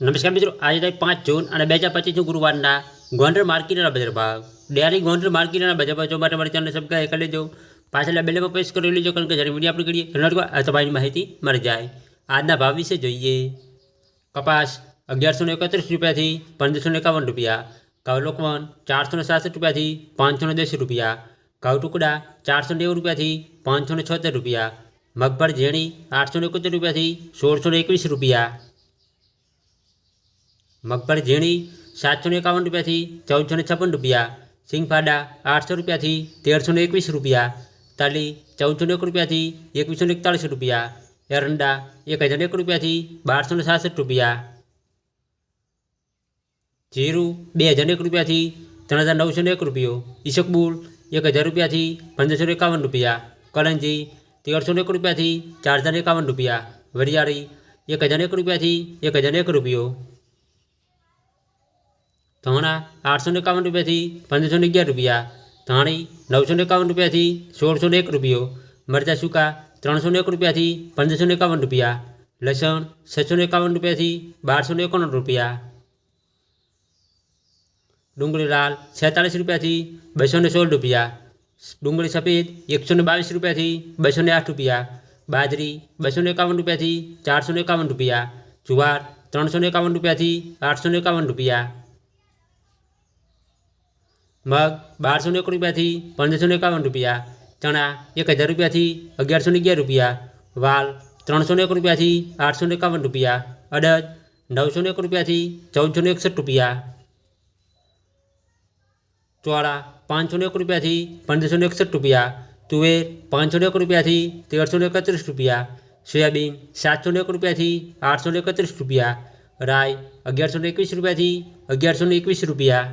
નમસ્કાર મિત્રો આજે તારીખ પાંચ જૂન અને બે હજાર પચીસનું ગુરુવારના ગોંડલ માર્કેટના બજાર ભાવ ડેરી ગોંડલ માર્કેટના બજાર ભાવ જોવા માટે મારી ચેનલ સબસ્ક્રાઈબ કરી લેજો પાછળના બેલેમાં પ્રેસ કરી લેજો કારણ કે જ્યારે વિડીયો આપણે કરીએ એના અટવા આ તમારી માહિતી મળી જાય આજના ભાવ વિશે જોઈએ કપાસ અગિયારસો ને એકત્રીસ રૂપિયાથી પંદરસો ને એકાવન રૂપિયા ઘઉં લોકવન ચારસો ને સાસઠ રૂપિયાથી પાંચસો ને દસ રૂપિયા ઘઉં ટુકડા ચારસો નેવું રૂપિયાથી પાંચસો ને છોતેર રૂપિયા મગફળી ઝેણી આઠસો ને એકોતેર રૂપિયાથી સોળસો ને એકવીસ રૂપિયા મગફળી ઝીણી સાતસો ને એકાવન રૂપિયાથી ચૌદસો ને છપ્પન રૂપિયા સિંગફાડા આઠસો રૂપિયાથી તેરસો ને એકવીસ રૂપિયા તાલી ચૌદસો ને એક રૂપિયાથી એકવીસો ને એકતાળીસ રૂપિયા એરંડા એક હજાર એક રૂપિયાથી બારસો ને સાસઠ રૂપિયા જીરું બે હજાર એક રૂપિયાથી ત્રણ હજાર નવસો ને એક રૂપિયો ઈસકબુલ એક હજાર રૂપિયાથી પંદરસો ને એકાવન રૂપિયા કલંજી તેરસો ને એક રૂપિયાથી ચાર હજાર એકાવન રૂપિયા વરિયાળી એક હજાર એક રૂપિયાથી એક હજાર એક રૂપિયો ધાણા આઠસો ને એકાવન રૂપિયાથી પંદરસો ને અગિયાર રૂપિયા ધાણી નવસો ને એકાવન રૂપિયાથી સોળસો ને એક રૂપિયો મરચાં સૂકા ત્રણસો ને એક રૂપિયાથી પંદરસો ને એકાવન રૂપિયા લસણ છસો ને એકાવન રૂપિયાથી બારસો ને એકોણ રૂપિયા ડુંગળી લાલ છેતાલીસ રૂપિયાથી બસો ને સોળ રૂપિયા ડુંગળી સફેદ એકસો ને બાવીસ રૂપિયાથી બસો ને આઠ રૂપિયા બાજરી બસો ને એકાવન રૂપિયાથી ચારસો ને એકાવન રૂપિયા જુવાર ત્રણસો ને એકાવન રૂપિયાથી આઠસો ને એકાવન રૂપિયા મગ બારસો ને એક રૂપિયાથી પંદરસો ને એકાવન રૂપિયા ચણા એક હજાર રૂપિયાથી અગિયારસો ને અગિયાર રૂપિયા વાલ ત્રણસો ને એક રૂપિયાથી આઠસો ને એકાવન રૂપિયા અડદ નવસો ને એક રૂપિયાથી ચૌદસો ને એકસઠ રૂપિયા ચોળા પાંચસો ને એક રૂપિયાથી પંદરસો ને એકસઠ રૂપિયા તુવેર પાંચસો ને એક રૂપિયાથી તેરસો ને એકત્રીસ રૂપિયા સોયાબીન સાતસો ને એક રૂપિયાથી આઠસો ને એકત્રીસ રૂપિયા રાય અગિયારસો ને એકવીસ રૂપિયાથી અગિયારસો ને એકવીસ રૂપિયા